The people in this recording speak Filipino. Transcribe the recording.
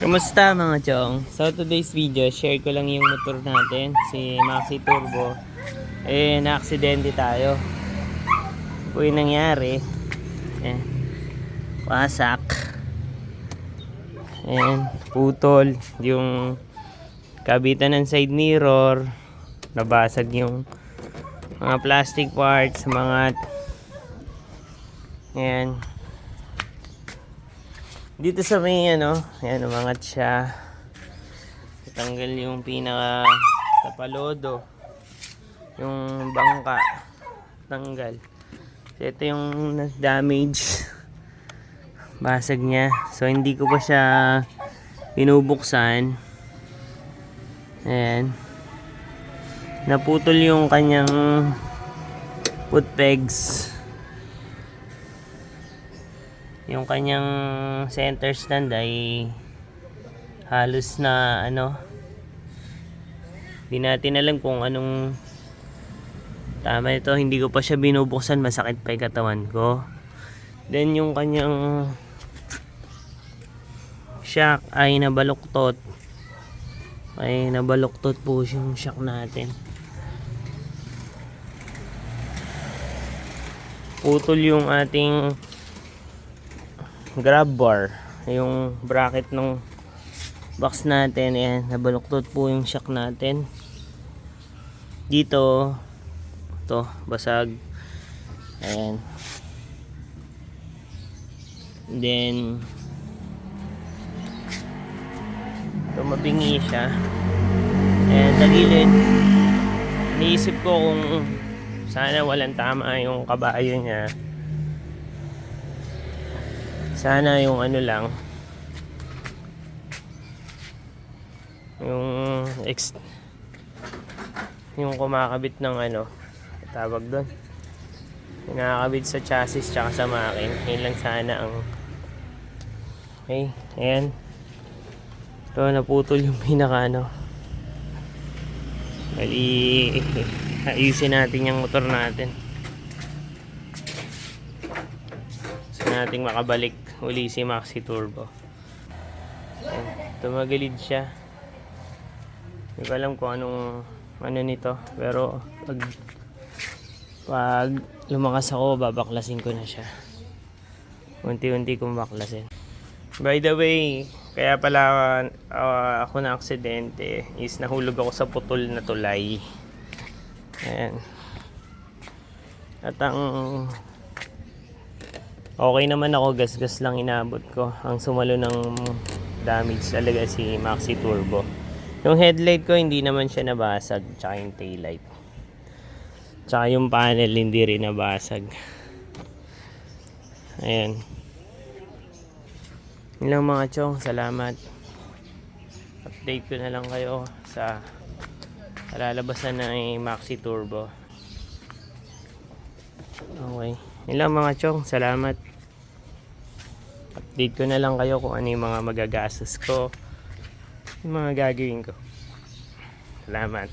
Kumusta mga chong? So today's video, share ko lang yung motor natin, si Maxi Turbo. Eh, na-aksidente tayo. Po yung nangyari. Eh, wasak. Ayan, putol. Yung kabitan ng side mirror. Nabasag yung mga plastic parts, mga... Ayan, dito sa may ano, ayan, umangat siya. Natanggal yung pinaka tapalodo. Yung bangka. Tanggal. So, ito yung damage. Basag niya. So, hindi ko pa siya pinubuksan. Ayan. Naputol yung kanyang foot pegs yung kanyang center stand ay halos na ano hindi natin alam kung anong tama ito hindi ko pa siya binubuksan masakit pa yung katawan ko. Then yung kanyang shock ay nabaluktot. Ay nabaluktot po yung shock natin. Putol yung ating grab bar. Yung bracket ng box natin ayan nabaluktot po yung shock natin. Dito to basag. Ayan. Then tumabingi siya. And tagilid iniisip ko kung sana walang tama yung kabayo niya sana yung ano lang. Yung ex yung kumakabit ng ano tawag doon nakakabit sa chassis tsaka sa makin yun lang sana ang okay ayan. Ito naputol yung pinaka ano. Bali ayusin natin yung motor natin. Gusto nating makabalik uli si Maxi Turbo. Ayan, tumagalid siya. Hindi ko alam kung anong ano nito pero pag pag lumakas ako babaklasin ko na siya. Unti-unti kong baklasin. By the way kaya pala ah, ako na aksidente is nahulog ako sa putol na tulay. Ayan. At ang Okay naman ako, gas-gas lang inabot ko. Ang sumalo ng damage talaga si Maxi Turbo. Yung headlight ko hindi naman siya nabasag, tsaka yung taillight. Tsaka yung panel hindi rin nabasag. Ayan. Yun lang mga chong, salamat. Update ko na lang kayo sa lalabasan ng Maxi Turbo. Okay. Yun lang mga chong, salamat. Update ko na lang kayo kung ano yung mga magagastos ko. Yung mga gagawin ko. Salamat.